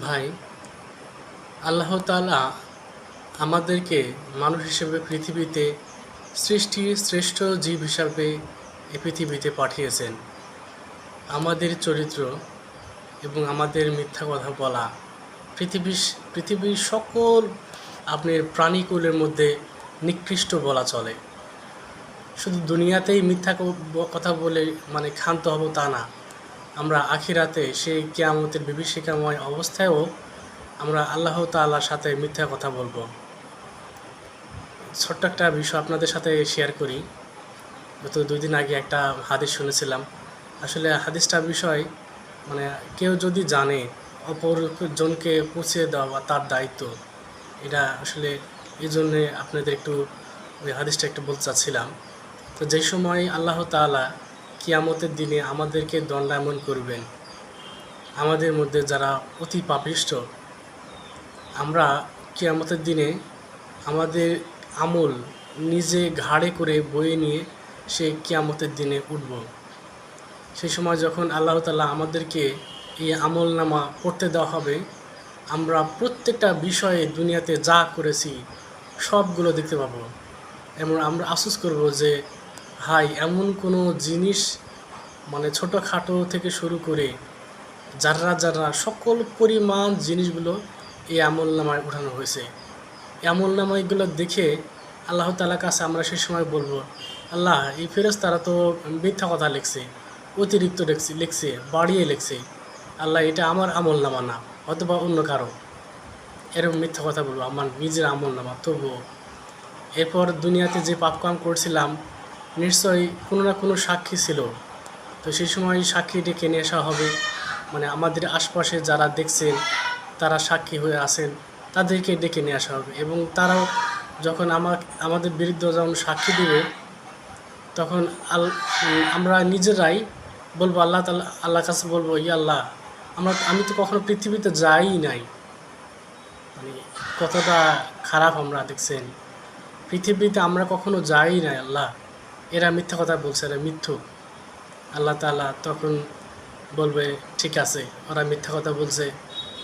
ভাই, আল্লাহ তাআলা আমাদেরকে মানুষ হিসেবে পৃথিবীতে সৃষ্টির শ্রেষ্ঠ জীব হিসাবে এই পৃথিবীতে পাঠিয়েছেন। আমাদের চরিত্র এবং আমাদের মিথ্যা কথা বলা পৃথিবীর পৃথিবীর সকল আপনার প্রাণীকুলের মধ্যে নিকৃষ্ট বলা চলে। শুধু দুনিয়াতেই মিথ্যা কথা বলে মানে ক্ষান্ত হব তা না। আমরা আখিরাতে সেই কেয়ামতের বিভীষিকাময় অবস্থায়ও আমরা আল্লাহ তাআলার সাথে মিথ্যা কথা বলব। ছোট্ট একটা বিষয় আপনাদের সাথে শেয়ার করি। গত দুই দিন আগে একটা হাদিস শুনেছিলাম। আসলে হাদিসটা বিষয় মানে কেউ যদি জানে অপরজনকে পৌঁছে দেওয়া তার দায়িত্ব, এটা আসলে এই জন্যে আপনাদের একটু ওই হাদিসটা একটু বলতে চাচ্ছিলাম। তো যে সময় আল্লাহ তাআলা কিয়ামতের দিনে আমাদেরকে দণ্ডায়মন করবেন। আমাদের মধ্যে যারা অতি পাপিষ্ট, আমরা কিয়ামতের দিনে আমাদের আমল নিজে ঘাড়ে করে বয়ে নিয়ে সে কিয়ামতের দিনে উঠব। সেই সময় যখন আল্লাহ তাআলা আমাদেরকে এই আমল নামা দেওয়া হবে, আমরা প্রত্যেকটা বিষয়ে দুনিয়াতে যা করেছি সবগুলো দেখতে পাবো। এমন আমরা আফসোস করব যে হাই এমন কোনো জিনিস মানে ছোটোখাটো থেকে শুরু করে যারা যারা সকল পরিমাণ জিনিসগুলো এই আমল নামায় উঠানো হয়েছে। এই আমল নামাইগুলো দেখে আল্লাহ তালার কাছে আমরা সেই সময় বলব, আল্লাহ, এই ফেরজ তারা তো মিথ্যা কথা লিখছে, অতিরিক্ত লিখছে লিখছে, বাড়িয়ে লিখছে। আল্লাহ, এটা আমার আমল নামা না, অথবা অন্য কারও। এরকম মিথ্যা কথা বলব, আমার নিজের আমল নামা, তবুও। এরপর দুনিয়াতে যে পাপকাম করছিলাম নিশ্চয়ই কোনো না কোনো সাক্ষী ছিল। তো সেই সময় সাক্ষী ডেকে নিয়ে আসা হবে। মানে আমাদের আশপাশে যারা দেখছেন, তারা সাক্ষী হয়ে আছেন, তাদেরকে ডেকে নিয়ে আসা হবে। এবং তারাও যখন আমার আমাদের বিরুদ্ধে যখন সাক্ষী দেবে, তখন আল আমরা নিজেরাই বলব, আল্লাহ তাল্লাহ আল্লাহর কাছে বলব ইয়া আল্লাহ, আমরা, আমি তো কখনো পৃথিবীতে যাই নাই। মানে কতটা খারাপ আমরা দেখছেন। পৃথিবীতে আমরা কখনো যাই নাই, আল্লাহ। এরা মিথ্যা কথা বলছে, এরা মিথ্যুক আল্লাহ তাআলা তখন বলবে, ঠিক আছে, ওরা মিথ্যা কথা বলছে।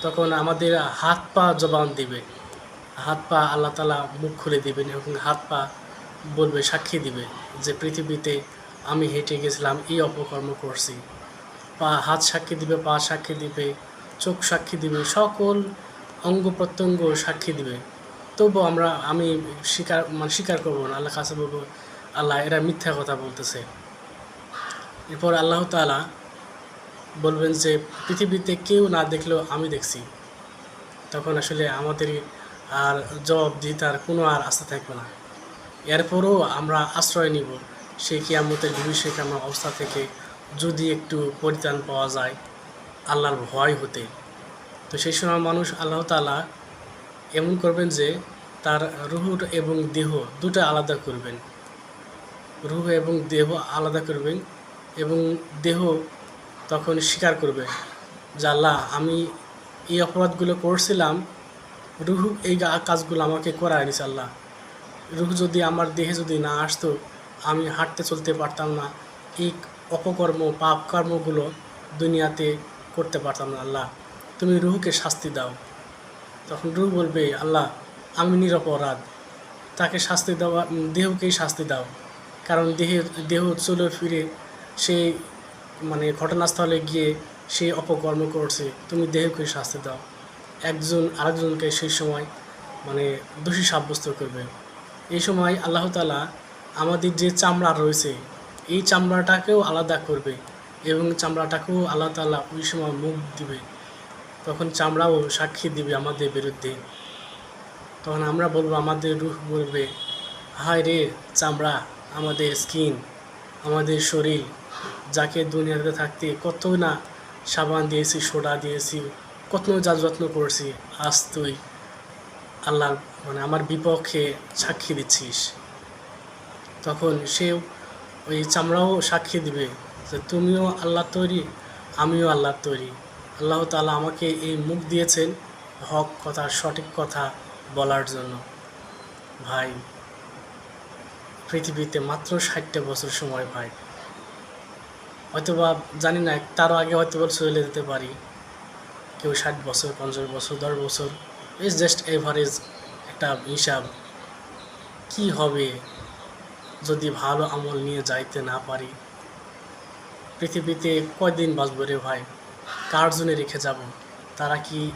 তখন আমাদের হাত পা জবান দিবে। হাত পা আল্লাহ তালা মুখ খুলে দিবেন এবং হাত পা বলবে, সাক্ষী দিবে যে পৃথিবীতে আমি হেঁটে গেছিলাম, এই অপকর্ম করছি। পা, হাত সাক্ষী দিবে, পা সাক্ষী দিবে, চোখ সাক্ষী দিবে, সকল অঙ্গ প্রত্যঙ্গ সাক্ষী দিবে। তবু আমরা, আমি স্বীকার মানে স্বীকার করব না। আল্লাহ কাছে বলব আল্লাহ এরা মিথ্যা কথা বলতেছে। এরপর আল্লাহ তাআলা বলবেন যে, পৃথিবীতে কেউ না দেখলেও আমি দেখছি। তখন আসলে আমাদের আর জবাব দিতার কোনো আর আস্থা থাকবে না। এরপরও আমরা আশ্রয় নিব। সেই কিয়ামতের বিভীষিকামা অবস্থা থেকে যদি একটু পরিত্রাণ পাওয়া যায়, আল্লাহর ভয় হতে। তো সেই সময় মানুষ আল্লাহ তাআলা এমন করবেন যে, তার রুহ এবং দেহ দুটো আলাদা করবেন। রুহ এবং দেহ আলাদা করবেন এবং দেহ তখন স্বীকার করবে যে আল্লাহ, আমি এই অপরাধগুলো করছিলাম, রুহু এই কাজগুলো আমাকে করায় নিছে আল্লাহ। রুহ যদি আমার দেহে যদি না আসতো, আমি হাঁটতে চলতে পারতাম না। এই অপকর্ম, পাপ কর্মগুলো দুনিয়াতে করতে পারতাম না আল্লাহ। তুমি রুহুকে শাস্তি দাও। তখন রুহ বলবে, আল্লাহ, আমি নিরপরাধ। তাকে শাস্তি দেওয়া, দেহকেই শাস্তি দাও। কারণ দেহে, দেহ চলে ফিরে সেই মানে ঘটনাস্থলে গিয়ে সে অপকর্ম করছে। তুমি দেহকে শাস্তি দাও। একজন আরেকজনকে সেই সময় মানে দোষী সাব্যস্ত করবে। এই সময় আল্লাহ তাআলা আমাদের যে চামড়া রয়েছে, এই চামড়াটাকেও আলাদা করবে এবং চামড়াটাকেও আল্লাহ তাআলা ওই সময় মুখ দিবে। তখন চামড়াও সাক্ষী দিবে আমাদের বিরুদ্ধে। তখন আমরা বলব, আমাদের রুহ বলবে, হায় রে চামড়া আমাদের স্কিন, আমাদের শরীর, যাকে দুনিয়াতে থাকতে কত না সাবান দিয়েছি, সোডা দিয়েছি কত যা যত্ন করছি, আজ তুই আল্লাহ মানে আমার বিপক্ষে সাক্ষী দিচ্ছিস। তখন সে ওই চামড়াও সাক্ষী দিবে যে তুমিও আল্লাহ তৈরি, আমিও আল্লাহ তৈরি। আল্লাহ তালা আমাকে এই মুখ দিয়েছেন হক কথা, সঠিক কথা বলার জন্য। ভাই পৃথিবীতে মাত্র ষাটটা বছর সময় ভাই হয়তোবা জানি না, তারও আগে হয়তো চলে যেতে পারি। কেউ ষাট বছর, পঞ্চাশ বছর, দশ বছর ইজ জাস্ট এভারেজ একটা হিসাব। কি হবে যদি ভালো আমল নিয়ে যাইতে না পারি? পৃথিবীতে কয়দিন বাঁচবো রে ভাই? কার জন্য রেখে যাব? তারা কি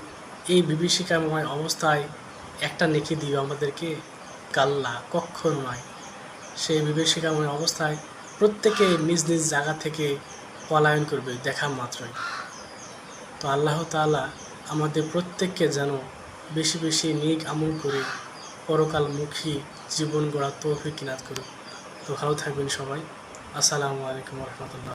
এই বিভীষিকাময় অবস্থায় একটা নেকি দিবে আমাদেরকে? কাল্লা কখন নয়। সেই বিভীষিকাময় অবস্থায় প্রত্যেকে নিজ নিজ জায়গা থেকে পলায়ন করবে, দেখা মাত্রই। তো আল্লাহ তালা আমাদের প্রত্যেককে যেন বেশি বেশি নিক আমল করে পরকালমুখী জীবন গড়া তৌফিক কিনাত করুক। তো ভালো থাকবেন সবাই। আসসালামু আলাইকুম রহমতুল্লাহ।